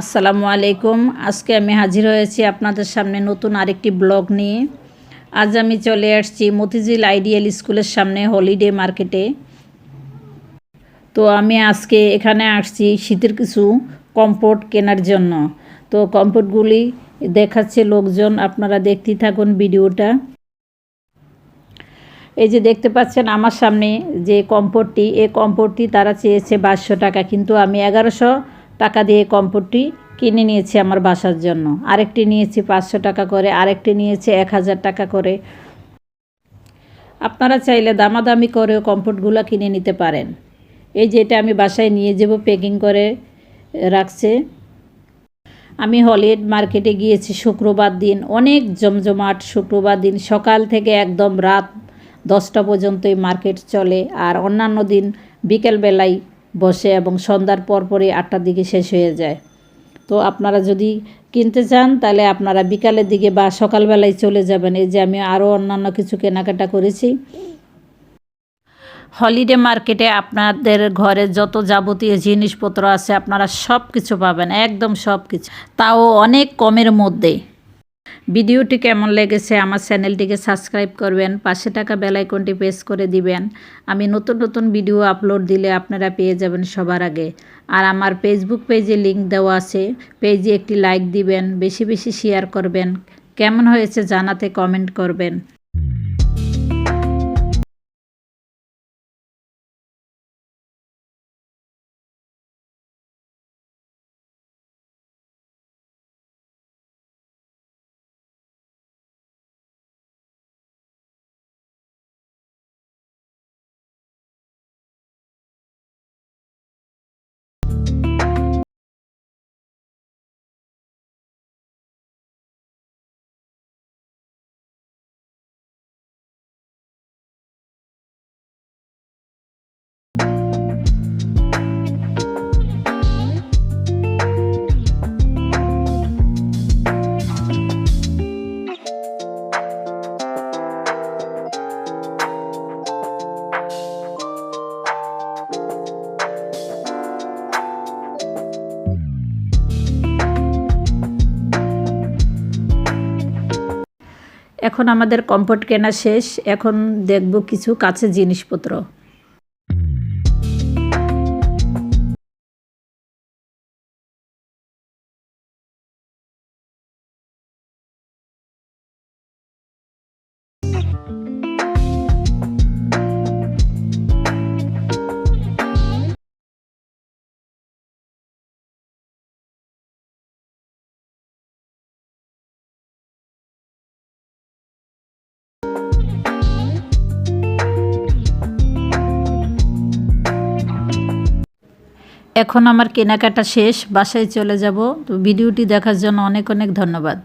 আসসালামু আলাইকুম। আজকে আমি হাজির হয়েছি আপনাদের সামনে নতুন আরেকটি ব্লগ নিয়ে। আজ আমি চলে আসছি মতিঝিল আইডিয়াল স্কুলের সামনে হলিডে মার্কেটে। তো আমি আজকে এখানে আসছি শীতের কিছু কম্পোর্ট কেনার জন্য। তো কম্পোর্টগুলি দেখাচ্ছে লোকজন, আপনারা দেখতেই থাকুন ভিডিওটা। এই যে দেখতে পাচ্ছেন আমার সামনে যে কম্পোর্টটি এই কম্পোর্টটি তারা চেয়েছে বাইশশো টাকা, কিন্তু আমি এগারোশো টাকা দিয়ে কম্পোর্টটি কিনে নিয়েছি আমার বাসার জন্য। আরেকটি নিয়েছি পাঁচশো টাকা করে, আরেকটি নিয়েছি এক হাজার টাকা করে। আপনারা চাইলে দামাদামি করেও কম্পোর্টগুলো কিনে নিতে পারেন। এই যে এটা আমি বাসায় নিয়ে যাব, প্যাকিং করে রাখছে। আমি হলিউড মার্কেটে গিয়েছি শুক্রবার দিন, অনেক জমজমাট শুক্রবার দিন। সকাল থেকে একদম রাত দশটা পর্যন্তই মার্কেট চলে, আর অন্যান্য দিন বিকেলবেলায় বসে এবং সন্ধ্যার পরপরই আটটার দিকে শেষ হয়ে যায়। তো আপনারা যদি কিনতে চান, তাহলে আপনারা বিকালের দিকে বা সকালবেলায় চলে যাবেন। এই যে আমি আরও অন্যান্য কিছু কেনাকাটা করেছি। হলিডে মার্কেটে আপনাদের ঘরে যত যাবতীয় জিনিসপত্র আছে, আপনারা সব কিছু পাবেন, একদম সব কিছু তাও অনেক কমের মধ্যে। ভিডিওটি কেমন লেগেছে আমার চ্যানেলটিকে সাবস্ক্রাইব করবেন, পাশে টাকা বেলাইকনটি প্রেস করে দিবেন। আমি নতুন নতুন ভিডিও আপলোড দিলে আপনারা পেয়ে যাবেন সবার আগে। আর আমার ফেসবুক পেজে লিংক দেওয়া আছে, পেজে একটি লাইক দিবেন, বেশি বেশি শেয়ার করবেন। কেমন হয়েছে জানাতে কমেন্ট করবেন। এখন আমাদের কমফোর্ট কেনা শেষ এখন দেখব কিছু কাছে জিনিসপত্র। এখন আমার কেনাকাটা শেষ বাসায় চলে যাব। তো ভিডিওটি দেখার জন্য অনেক অনেক ধন্যবাদ।